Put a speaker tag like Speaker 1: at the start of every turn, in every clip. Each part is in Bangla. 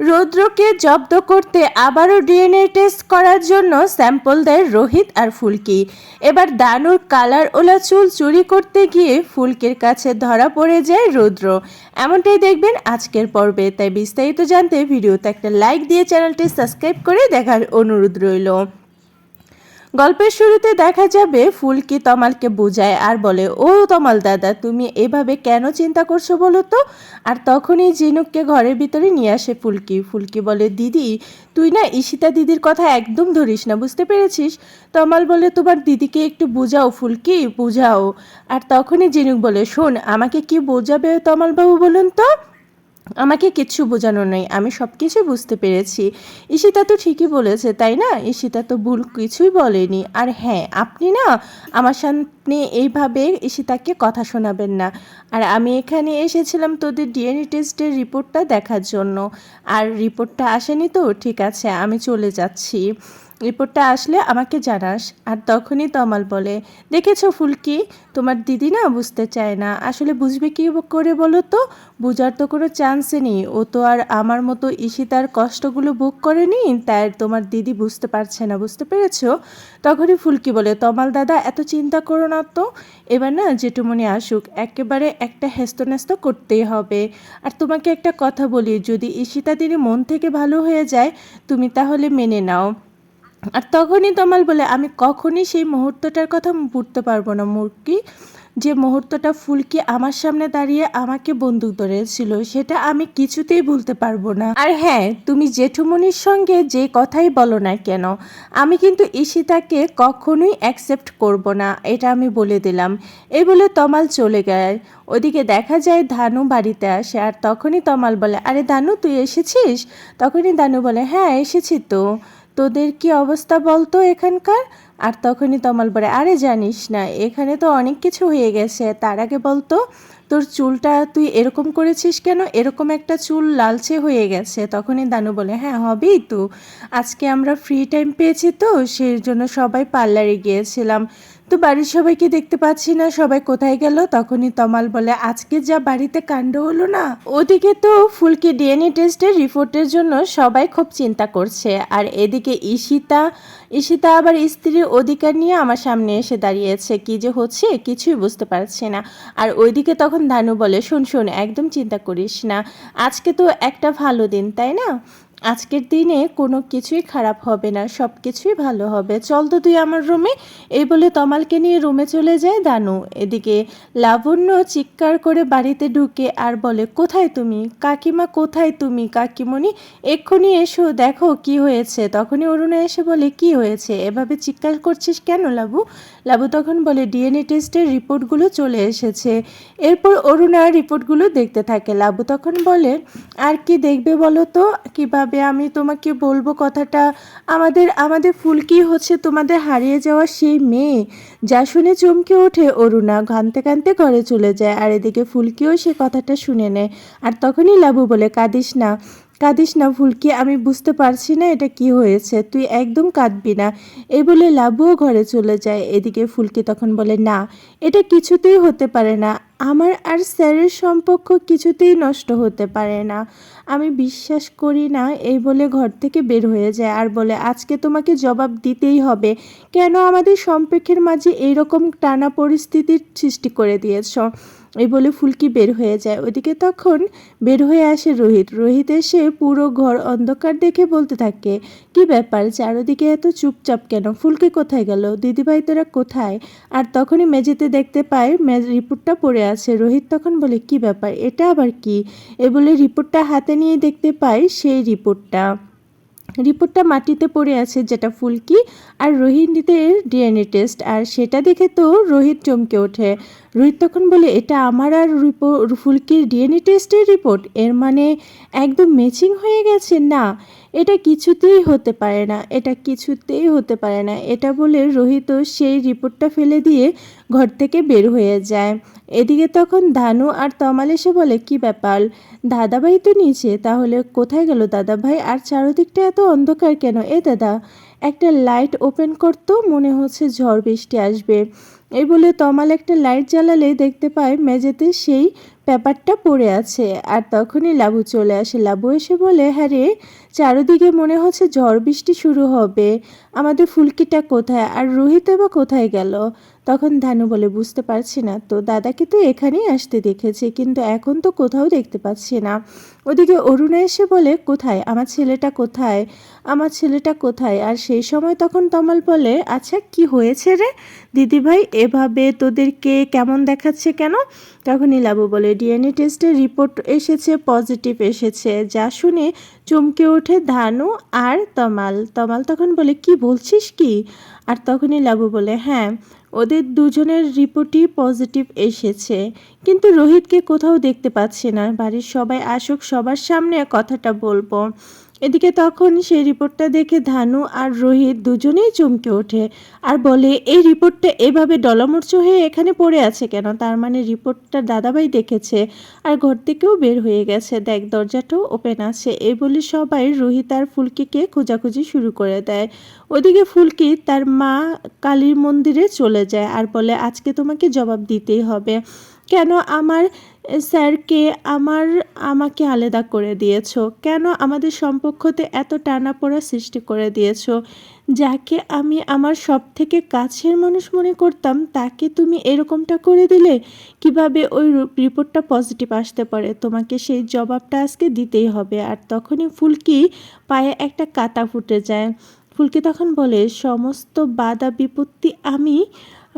Speaker 1: রৌদ্রকে জব্দ করতে আবারও ডিএনএ টেস্ট করার জন্য স্যাম্পল দেয় রোহিত আর ফুলকি। এবার দানুর কালার ওলা চুল চুরি করতে গিয়ে ফুলকির কাছে ধরা পড়ে যায় রৌদ্র। এমনটাই দেখবেন আজকের পর্বে। তাই বিস্তারিত জানতে ভিডিওতে একটা লাইক দিয়ে চ্যানেলটি সাবস্ক্রাইব করে দেখার অনুরোধ রইল। গল্পের শুরুতে দেখা যাবে ফুলকি তমালকে বোঝায় আর বলে, ও তমাল দাদা, তুমি এভাবে কেন চিন্তা করছ বলো তো? আর তখনই জিনুককে ঘরের ভিতরে নিয়ে আসে ফুলকি। ফুলকি বলে, দিদি, তুই না ঈশিতা দিদির কথা একদম ধরিস না, বুঝতে পেরেছিস? তমাল বলে, তোমার দিদিকে একটু বোঝাও ফুলকি, বোঝাও। আর তখনই জিনুক বলে, শোন, আমাকে কি বোঝাবে তমালবাবু বলুন তো? আমাকে কিচ্ছু বোঝানো নেই, আমি সব কিছু বুঝতে পেরেছি। ঈশিতা তো ঠিকই বলেছে, তাই না? ঈশিতা তো ভুল কিছুই বলেনি। আর হ্যাঁ আপনি না আমার সামনে এইভাবে ঈশিতাকে কথা শোনাবেন না। আর আমি এখানে এসেছিলাম তোদের ডিএনএ টেস্টের রিপোর্টটা দেখার জন্য। আর রিপোর্টটা আসেনি তো, ঠিক আছে, আমি চলে যাচ্ছি। রিপোর্টটা আসলে আমাকে জানাস, আর তখনই তমাল বলে, দেখেছ ফুলকি? তোমার দিদি না বুঝতে চায় না। আসলে বুঝবে কি করে বলো তো? বোঝার তো কোনো চান্সই নেই। ও তো আর আমার মতো ঈশিতার কষ্টগুলো ভোগ করেনি, তাই তোমার দিদি বুঝতে পারছে না। বুঝতে পেরেছ? তখনই ফুলকি বলে, তমাল দাদা, এত চিন্তা করো না তো। এবার না জেঠুমনি আসুক, একেবারে একটা হেস্তনেস্ত করতেই হবে। আর তোমাকে একটা কথা বলি, যদি ঈশিতা দিদি মন থেকে ভালো হয়ে যায়, তুমি তাহলে মেনে নাও। আর তখনই তমাল বলে, আমি কখনই সেই মুহূর্তটার কথা বুঝতে পারব না মুরকি যে মুহূর্তটা ফুলকি আমার সামনে দাঁড়িয়ে আমাকে বন্দুক ধরেছিল, সেটা আমি কিছুতেই ভুলতে পারব না। আর হ্যাঁ তুমি জেঠুমনির সঙ্গে যে কথাই বলো না কেন, আমি কিন্তু ঈশিতাকে কখনোই অ্যাকসেপ্ট করব না, এটা আমি বলে দিলাম। এই বলে তমাল চলে গেল ওদিকে দেখা যায় ধানু বাড়িতে আসে, আর তখনই তমাল বলে, আরে দানু তুই এসেছিস? তখনই দানু বলে হ্যাঁ এসেছি তো। তোদের কি অবস্থা বলতো এখানকার? আর তখনই তমাল পরে আরে জানিস না, এখানে তো অনেক কিছু হয়ে গেছে। তার আগে বলতো তোর চুলটা তুই এরকম করেছিস কেন? এরকম একটা চুল লালচে হয়ে গেছে। তখনই দানু বলে হ্যাঁ হবেই তো। আজকে আমরা ফ্রি টাইম পেয়েছি তো, সেই জন্য সবাই পার্লারে গিয়েছিলাম। তো বাড়ির সবাইকে দেখতে পাচ্ছি না, সবাই কোথায় গেল? তখনই তমাল বলে, আজকে যা বাড়িতে কাণ্ড হলো না? ওদিকে তো ফুলকি ডিএনএ টেস্টের রিপোর্টের জন্য সবাই খুব চিন্তা করছে। আর এদিকে ঈশিতা ঈশিতা আবার স্ত্রীর অধিকার নিয়ে আমার সামনে এসে দাঁড়িয়েছে। কি যে হচ্ছে, কিছুই বুঝতে পারছে না। আর ওইদিকে তখন ধানু বলে, শোন শোন, একদম চিন্তা করিস না। আজকে তো একটা ভালো দিন, তাই না? আজকের দিনে কোনো কিছুই খারাপ হবে না, সব কিছুই ভালো হবে। চল তো তুই আমার রুমে। এই বলে তমালকে নিয়ে রুমে চলে যায় দানু। এদিকে লাবণ্য চিৎকার করে বাড়িতে ঢুকে আর বলে, কোথায় তুমি? কাকিমা কোথায় তুমি? কাকিমণি, এক্ষুনি এসো, দেখো কি হয়েছে। তখনই অরুণা এসে বলে, কি হয়েছে? এভাবে চিৎকার করছিস কেন লাবু? লাবু তখন বলে, ডিএনএ টেস্টের রিপোর্টগুলো চলে এসেছে। এরপর অরুণা রিপোর্টগুলো দেখতে থাকে। লাবু তখন বলে, আর কি দেখবে বলো তো? কীভাবে আমি তোমাকে বলব কথাটা? আমাদের আমাদের ফুলকি হচ্ছে তোমাদের হারিয়ে যাওয়া সেই মেয়ে? যা শুনে চমকে ওঠে অরুণা। ঘানতে কানতে ঘরে চলে যায়। আর এদিকে ফুলকিও সে কথাটা শুনে নেয়। আর তখনই লাবু বলে, কাঁদিস না। কাঁদিস না ফুলকি আমি বুঝতে পারছি না এটা কি হয়েছে, তুই একদম কাঁদবি না। এ বলে লাবুও ঘরে চলে যায়। এদিকে ফুলকি তখন বলে, না, এটা কিছুতেই হতে পারে না। আমার আর স্যারের সম্পর্ক কিছুতেই নষ্ট হতে পারে না। আমি বিশ্বাস করি না এই বলে ঘর থেকে বের হয়ে যায় আর বলে, আজকে তোমাকে জবাব দিতেই হবে। কেন আমাদের সম্পর্কের মাঝে এইরকম টানা পরিস্থিতির সৃষ্টি করে দিয়েছ? এই বলে ফুলকি বের হয়ে যায়। ওদিকে তখন বের হয়ে আসে রোহিত। রোহিত এসে পুরো ঘর অন্ধকার দেখে বলতে থাকে, কি ব্যাপার? চারোদিকে এত চুপচাপ কেন? ফুলকি কোথায় গেল? দিদিভাই তোরা কোথায়? আর তখনই মেঝেতে দেখতে পায় রিপোর্টটা পড়ে আছে। রোহিত তখন বলে, কি ব্যাপার? এটা আবার কি? এ বলে রিপোর্টটা হাতে নিয়ে দেখতে পাই সেই রিপোর্টটা। রিপোর্টটা মাটিতে পড়ে আছে যেটা ফুলকি আর রোহিণীদের ডিএনএ টেস্ট, আর সেটা দেখে তো রোহিত চমকে ওঠে। রোহিত তখন বলে, এটা আমার আর ফুলকির ডিএনএ টেস্টের রিপোর্ট? এর মানে একদম ম্যাচিং হয়ে গেছে? না। এটা কিছুতেই হতে পারে না, এটা কিছুতেই হতে পারে না। এটা বলে রোহিত সেই রিপোর্টটা ফেলে দিয়ে ঘর থেকে বের হয়ে যায়। এদিকে তখন ধানু আর তমাল এসে বলে, কি ব্যাপার? দাদাভাই তো নিচে, তাহলে কোথায় গেল দাদাভাই? আর চারদিকটা এত অন্ধকার কেন? এ দাদা, একটা লাইট ওপেন করতো, মনে হচ্ছে ঝড় বৃষ্টি আসবে। এই বলে তমাল একটা লাইট জ্বালালে দেখতে পায়, মেঝেতে সেই পেপারটা পড়ে আছে। আর তখনই লাবু চলে আসে। লাবু এসে বলে হ্যাঁ রে, চারিদিকে মনে হচ্ছে ঝড় বৃষ্টি শুরু হবে। আমাদের ফুলকিটা কোথায়? আর রোহিত বা কোথায় গেল? তখন ধানু বলে, বুঝতে পারছি না। তো দাদাকে তো এখানেই আসতে দেখেছি, কিন্তু এখন তো কোথাও দেখতে পাচ্ছি না। ওদিকে অরুণা এসে বলে, কোথায়? আমার ছেলেটা কোথায়? আমার ছেলেটা কোথায়? আর সেই সময় তখন তমাল বলে আচ্ছা কি হয়েছে রে? দিদিভাই, এভাবে তোদেরকে কেমন দেখাচ্ছে কেন? তখনই লাবু বলে ডিএনএ টেস্টের রিপোর্ট এসেছে, পজিটিভ এসেছে, যা শুনে চমকে ওঠে ধানু আর তমাল। তমাল তখন বলে, কি বলছিস কি? আর তখনই লাবু বলে হ্যাঁ ওদের দুজনের রিপোর্টই পজিটিভ এসেছে। কিন্তু রোহিতকে কোথাও দেখতে পাচ্ছি না। বাড়ির সবাই আসুক, সবার সামনে কথাটা বলব। এদিকে তখন সেই রিপোর্টটা দেখে ধানু আর রোহিত দুজনেই চমকে ওঠে আর বলে, এই রিপোর্টটা এভাবে ডলামর্চ হয়ে এখানে পড়ে আছে কেন? তার মানে রিপোর্টটা দাদাভাই দেখেছে আর ঘর থেকেও বের হয়ে গেছে। দেখ, দরজাটাও ওপেন আছে। এই বলে সবাই রোহিত আর ফুলকিকে খোঁজাখুঁজি শুরু করে দেয়। ওদিকে ফুলকি তার মা কালীর মন্দিরে চলে যায় আর বলে, আজকে তোমাকে জবাব দিতেই হবে। কেন আমার স্যারকে আমার, আমাকে আলাদা করে দিয়েছ? কেন আমাদের সম্পর্কতে এত টানাপোড়া সৃষ্টি করে দিয়েছ? যাকে আমি আমার সব থেকে কাছের মানুষ মনে করতাম, তাকে তুমি এরকমটা করে দিলে? কীভাবে ওই রিপোর্টটা পজিটিভ আসতে পারে? তোমাকে সেই জবাবটা আজকে দিতেই হবে। আর তখনই ফুলকি পায়ে একটা কাতা ফুটে যায়। ফুলকি তখন বলে, সমস্ত বাধা বিপত্তি আমি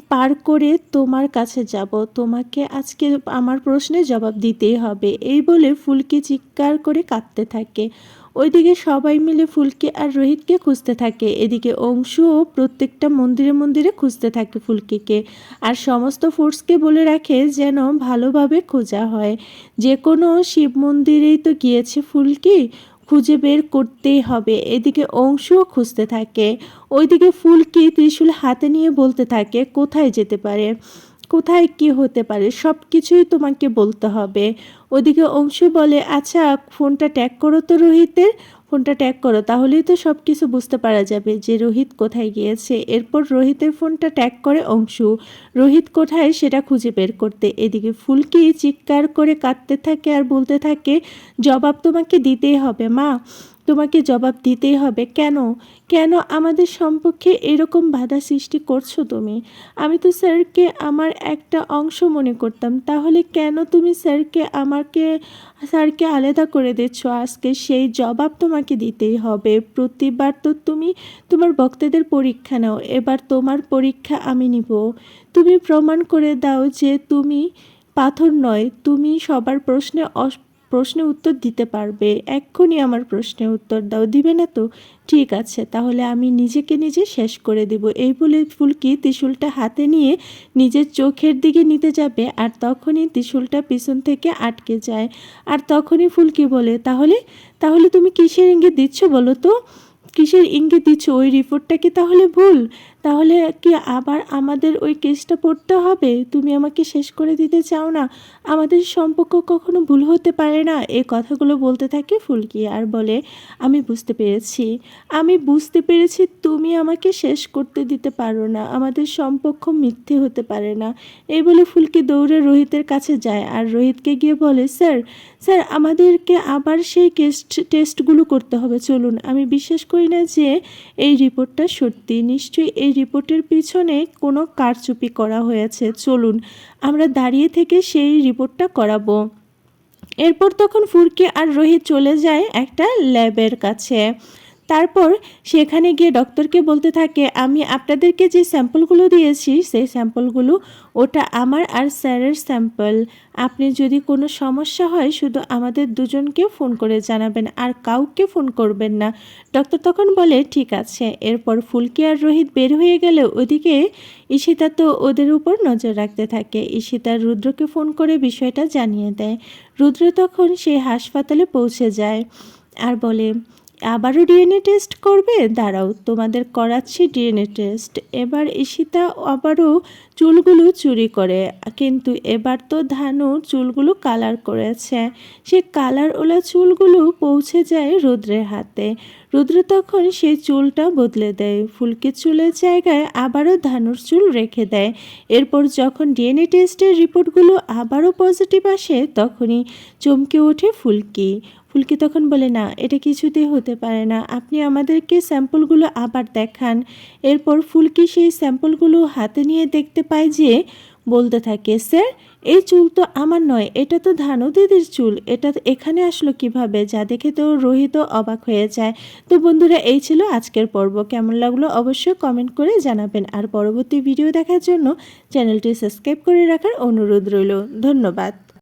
Speaker 1: পার করে তোমার কাছে যাব। তোমাকে আজকে আমার প্রশ্নের জবাব দিতেই হবে। এই বলে ফুলকি চিৎকার করে কাঁদতে থাকে। ওইদিকে সবাই মিলে ফুলকি আর রোহিতকে খুঁজতে থাকে। এদিকে অংশুও প্রত্যেকটা মন্দিরে মন্দিরে খুঁজতে থাকে ফুলকিকে। আর সমস্ত ফোর্সকে বলে রাখে যেন ভালোভাবে খোঁজা হয়। যে কোনো শিব মন্দিরেই তো গিয়েছে ফুলকি। খুঁজে বের করতেই হবে। এদিকে অংশও খুঁজতে থাকে। ওইদিকে ফুলকি ত্রিশুল হাতে নিয়ে বলতে থাকে, কোথায় যেতে পারে? কোথায় কি হতে পারে? সব কিছুই তোমাকে বলতে হবে। ওদিকে অংশু বলে আচ্ছা ফোনটা ট্যাগ করো তো রোহিতের। ফোনটা ট্যাগ করো, তাহলেই তো সব কিছু বুঝতে পারা যাবে যে রোহিত কোথায় গিয়েছে। এরপর রোহিতের ফোনটা ট্যাগ করে অংশু। রোহিত কোথায় সেটা খুঁজে বের করতে। এদিকে ফুলকি চিৎকার করে কাঁদতে থাকে আর বলতে থাকে, জবাব তোমাকে দিতেই হবে, মা। তোমাকে জবাব দিতেই হবে। কেন? কেন আমাদের সম্পর্কে এরকম বাধা সৃষ্টি করছ তুমি? আমি তো স্যারকে আমার একটা অংশ মনে করতাম। তাহলে কেন তুমি স্যারকে আমাকে, স্যারকে আলাদা করে দিচ্ছ? আজকে সেই জবাব তোমাকে দিতেই হবে। প্রতিবার তো তুমি তোমার ভক্তদের পরীক্ষা নাও। এবার তোমার পরীক্ষা আমি নিব। তুমি প্রমাণ করে দাও যে তুমি পাথর নয়। তুমি সবার প্রশ্নে প্রশ্নের উত্তর দিতে পারবে। এক্ষুনি আমার প্রশ্নের উত্তর দাও। দিবে না তো? ঠিক আছে, তাহলে আমি নিজেকে নিজে শেষ করে দেব। এই বলে ফুলকি ত্রিশূলটা হাতে নিয়ে নিজের চোখের দিকে নিতে যাবে আর তখনই ত্রিশূলটা পিছন থেকে আটকে যায়। আর তখনই ফুলকি বলে, তাহলে তাহলে তুমি কিসের ইঙ্গিত দিচ্ছ বলো তো? কিসের ইঙ্গিত দিচ্ছ? ওই রিপোর্টটা কি তাহলে ভুল? তাহলে কি আবার আমাদের ওই কেসটা পড়তে হবে? তুমি আমাকে শেষ করে দিতে চাও না। আমাদের সম্পর্ক কখনো ভুল হতে পারে না। এই কথাগুলো বলতে থাকে ফুলকি আর বলে, আমি বুঝতে পেরেছি। আমি বুঝতে পেরেছি তুমি আমাকে শেষ করতে দিতে পারো না। আমাদের সম্পর্ক মিথ্যে হতে পারে না। এই বলে ফুলকি দৌড়ে রোহিতের কাছে যায় আর রোহিতকে গিয়ে বলে, স্যার স্যার, আমাদেরকে আবার সেই কেস্ট, টেস্টগুলো করতে হবে। চলুন, আমি বিশ্বাস করি না যে এই রিপোর্টটা সত্যি। নিশ্চয়ই এই রিপোর্টের পিছনে কোনো কারচুপি করা হয়েছে। চলুন, আমরা দাঁড়িয়ে থেকে সেই রিপোর্টটা করাবো। এরপর তখন ফুরকে আর রোহিত চলে যায় একটা ল্যাবের কাছে। তারপর সেখানে গিয়ে ডক্টরকে বলতে থাকে, আমি আপনাদেরকে যে স্যাম্পলগুলো দিয়েছি, সেই স্যাম্পলগুলো, ওটা আমার আর স্যারের স্যাম্পল। আপনি যদি কোনো সমস্যা হয়, শুধু আমাদের দুজনকে ফোন করে জানাবেন, আর কাউকে ফোন করবেন না। ডক্টর তখন বলে, ঠিক আছে। এরপর ফুলকি আর রোহিত বের হয়ে গেলে ওদিকে ঈশিতা তো ওদের উপর নজর রাখতে থাকে। ঈশিতা রুদ্রকে ফোন করে বিষয়টা জানিয়ে দেয়। রুদ্র তখন সেই হাসপাতালে পৌঁছে যায় আর বলে আবারও ডিএনএ টেস্ট করবে? দাঁড়াও, তোমাদের করাচ্ছি ডিএনএ টেস্ট। এবার ঈশিতা আবারও চুলগুলো চুরি করে, কিন্তু এবার তো ধানু চুলগুলো কালার করেছে। সে কালার ওলা চুলগুলো পৌঁছে যায় রুদ্রের হাতে। রুদ্র তখন সেই চুলটা বদলে দেয়, ফুলকে চুলের জায়গায় আবারও ধানুর চুল রেখে দেয়। এরপর যখন ডিএনএ টেস্টের রিপোর্টগুলো আবারও পজিটিভ আসে, তখনই চমকে ওঠে ফুলকি। ফুলকি তখন বলে, না, এটা কিছুতেই হতে পারে না। আপনি আমাদেরকে স্যাম্পলগুলো আবার দেখান। এরপর ফুলকি সেই স্যাম্পলগুলো হাতে নিয়ে দেখতে পায় যে বলতে থাকে, স্যার, এই চুল তো আমার নয়, এটা তো ধানু দিদির চুল। এটা এখানে আসলো কীভাবে? যা দেখে তো রোহিত অবাক হয়ে যায়। তো বন্ধুরা, এই ছিল আজকের পর্ব। কেমন লাগল অবশ্যই কমেন্ট করে জানাবেন। আর পরবর্তী ভিডিও দেখার জন্য চ্যানেলটি সাবস্ক্রাইব করে রাখার অনুরোধ রইল। ধন্যবাদ।